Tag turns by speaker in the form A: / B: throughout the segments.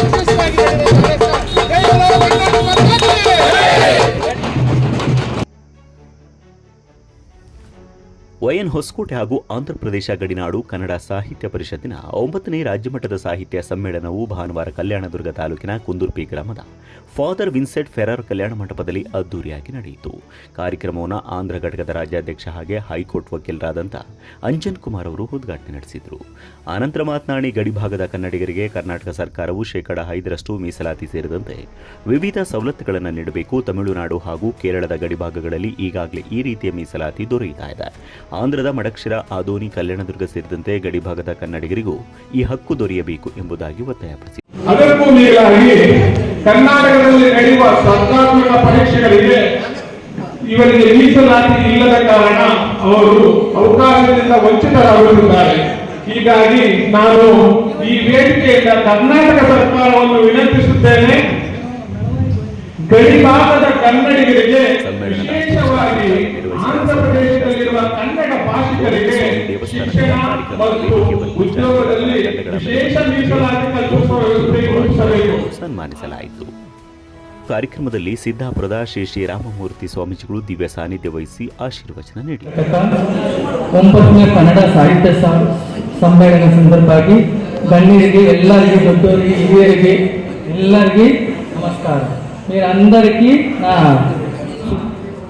A: Thank you.
B: YN Hosakote ಹಾಗೂ ಆಂಧ್ರಪ್ರದೇಶ ಗಡಿನಾಡು ಕನ್ನಡ ಸಾಹಿತ್ಯ ಪರಿಷತ್ತಿನ ಒಂಬತ್ತನೇ ರಾಜ್ಯಮಟ್ಟದ ಸಾಹಿತ್ಯ ಸಮ್ಮೇಳನವು ಭಾನುವಾರ ಕಲ್ಯಾಣದುರ್ಗ ತಾಲೂಕಿನ ಕುಂದುರ್ಪಿ ಗ್ರಾಮದ ಫಾದರ್ ವಿನ್ಸೆಂಟ್ ಫೆರರ್ ಕಲ್ಯಾಣ ಮಂಟಪದಲ್ಲಿ ಅದ್ದೂರಿಯಾಗಿ ನಡೆಯಿತು. ಕಾರ್ಯಕ್ರಮವನ್ನು ಆಂಧ್ರ ಘಟಕದ ರಾಜ್ಯಾಧ್ಯಕ್ಷ ಹಾಗೆ ಹೈಕೋರ್ಟ್ ವಕೀಲರಾದಂಥ ಅಂಜನ್ ಕುಮಾರ್ ಅವರು ಉದ್ಘಾಟನೆ ನಡೆಸಿದರು. ಆನಂತರ ಮಾತನಾಡಿ ಗಡಿಭಾಗದ ಕನ್ನಡಿಗರಿಗೆ ಕರ್ನಾಟಕ ಸರ್ಕಾರವು ಶೇಕಡ ಐದರಷ್ಟು ಮೀಸಲಾತಿ ಸೇರಿದಂತೆ ವಿವಿಧ ಸವಲತ್ತುಗಳನ್ನು ನೀಡಬೇಕು. ತಮಿಳುನಾಡು ಹಾಗೂ ಕೇರಳದ ಗಡಿಭಾಗಗಳಲ್ಲಿ ಈಗಾಗಲೇ ಈ ರೀತಿಯ ಮೀಸಲಾತಿ ದೊರೆಯುತ್ತಾ ಇದೆ. ಆಂಧ್ರದ ಮಡಕ್ಷಿರ ಆದೋನಿ ಕಲ್ಯಾಣದುರ್ಗ ಸೇರಿದಂತೆ ಗಡಿಭಾಗದ ಕನ್ನಡಿಗರಿಗೂ ಈ ಹಕ್ಕು ದೊರೆಯಬೇಕು ಎಂಬುದಾಗಿ ಒತ್ತಾಯಪಡಿಸಿದರು
C: ಅದಕ್ಕೂ ಮೇಲಾಗಿ ಕರ್ನಾಟಕದಲ್ಲಿ ನಡೆಯುವ ಸ್ಪರ್ಧಾತ್ಮಕ ಪರೀಕ್ಷೆಗಳಿಗೆ ಇವರಿಗೆ ಮೀಸಲಾತಿ ಇಲ್ಲದ ಕಾರಣ ಅವರು ಅವಕಾಶದಿಂದ ವಂಚಿತರಾಗುತ್ತಿದ್ದಾರೆ. ಹೀಗಾಗಿ ನಾನು ಈ ವೇದಿಕೆಯಿಂದ ಕರ್ನಾಟಕ ಸರ್ಕಾರವನ್ನು ವಿನಂತಿಸುತ್ತೇನೆ ಗಡಿಭಾಗದ ಕನ್ನಡಿಗರಿಗೆ ವಿಶೇಷವಾಗಿ ಆಂಧ್ರಪ್ರದೇಶದಲ್ಲಿರುವ ಕನ್ನಡ ಭಾಷಿಕರಿಗೆ ಶಿಕ್ಷಣ ಮತ್ತು ಉದ್ಯೋಗದಲ್ಲಿ ವಿಶೇಷ ಮೀಸಲಾತಿ ಕಲ್ಪಿಸುವ ವ್ಯವಸ್ಥೆ ರೂಪಿಸಬೇಕು
B: ಸನ್ಮಾನಿಸಲಾಯಿತು ಕಾರ್ಯಕ್ರಮದಲ್ಲಿ ಸಿದ್ದಾಪುರದ ಶ್ರೀ ಶ್ರೀ ರಾಮಮೂರ್ತಿ ಸ್ವಾಮೀಜಿಗಳು ದಿವ್ಯ ಸಾನ್ನಿಧ್ಯ ವಹಿಸಿ ಆಶೀರ್ವಚನ ನೀಡಿದರು
D: ಕರ್ನಾಟಕ ಒಂಬತ್ತನೇ ಕನ್ನಡ ಸಾಹಿತ್ಯ ಸ- ಸಮ್ಮೇಳನ ಸಂದರ್ಭವಾಗಿ ಗಣ್ಯರಿಗೆ ಎಲ್ಲರಿಗೆ ದೊಡ್ಡವರಿಗೆ ಹಿರಿಯರಿಗೆ ಎಲ್ಲರಿಗೆ నమస్కారం మీరందరికీ నా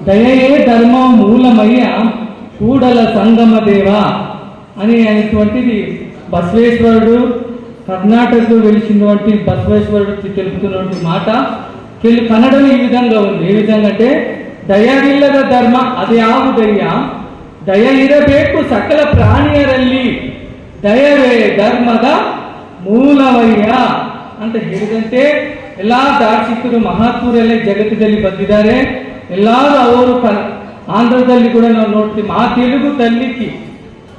D: దయయే ధర్మం మూలమయ్య కూడల సంగమ దేవ అని అనేటువంటిది బసవేశ్వరుడు కర్ణాటకకు వెలిసినటువంటి బసవేశ్వరుడు తెలుపుతున్నటువంటి మాట. కన్నడలో ఈ విధంగా ఉంది. ఏ విధంగా అంటే ದಯವಿಲ್ಲದ ಧರ್ಮ ಅದ್ಯಾವುದಯ್ಯ ದಯ ಇರಬೇಕು ಸಕಲ ಪ್ರಾಣಿಯರಲ್ಲಿ ದಯವೇ ಧರ್ಮದ ಮೂಲವಯ್ಯ ಅಂತ ಹೇಳಿದಂತೆ ಎಲ್ಲ ದಾರ್ಶಿಕರು ಮಹಾತ್ಮರೆಲ್ಲ ಜಗತ್ತಿನಲ್ಲಿ ಬಂದಿದ್ದಾರೆ ಎಲ್ಲರೂ ಅವರು ಆಂಧ್ರದಲ್ಲಿ ಕೂಡ ನಾವು ನೋಡ್ತೀವಿ. ಆ ತೆಲುಗು ತಲ್ಲಿಕ್ಕಿ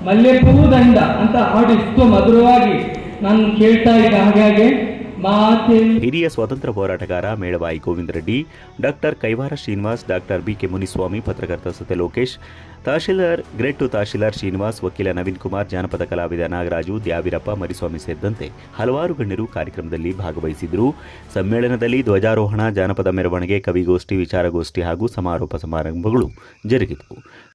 D: ಮಲ್ಲೆಪೂ ದಂಡ ಅಂತ ಹಾಡು ಇಷ್ಟು ಮಧುರವಾಗಿ ನಾನು ಕೇಳ್ತಾ ಇದ್ದೆ ಹಾಗಾಗಿ
B: ಹಿರಿಯ ಸ್ವಾತಂತ್ರ್ಯ ಹೋರಾಟಗಾರ Melavayi Govinda Reddy, doctor Kaivara Srinivas, doctor BK Muniswamy, ಪತ್ರಕರ್ತ ಸತ್ಯ ಲೋಕೇಶ್ ತಹಶೀಲ್ದಾರ್ ಗ್ರೇಟ್ ತಹಶೀಲ್ದಾರ್ ಶ್ರೀನಿವಾಸ್, ವಕೀಲ ನವೀನ್ ಕುಮಾರ್, ಜಾನಪದ ಕಲಾವಿದ ನಾಗರಾಜು, ದ್ಯಾವಿರಪ್ಪ, ಮರಿಸ್ವಾಮಿ ಸೇರಿದಂತೆ ಹಲವಾರು ಗಣ್ಯರು ಕಾರ್ಯಕ್ರಮದಲ್ಲಿ ಭಾಗವಹಿಸಿದ್ರು ಸಮ್ಮೇಳನದಲ್ಲಿ ಧ್ವಜಾರೋಹಣ, ಜಾನಪದ ಮೆರವಣಿಗೆ, ಕವಿಗೋಷ್ಠಿ, ವಿಚಾರಗೋಷ್ಠಿ ಹಾಗೂ ಸಮಾರೋಪ ಸಮಾರಂಭಗಳು ಜರುಗಿದವು.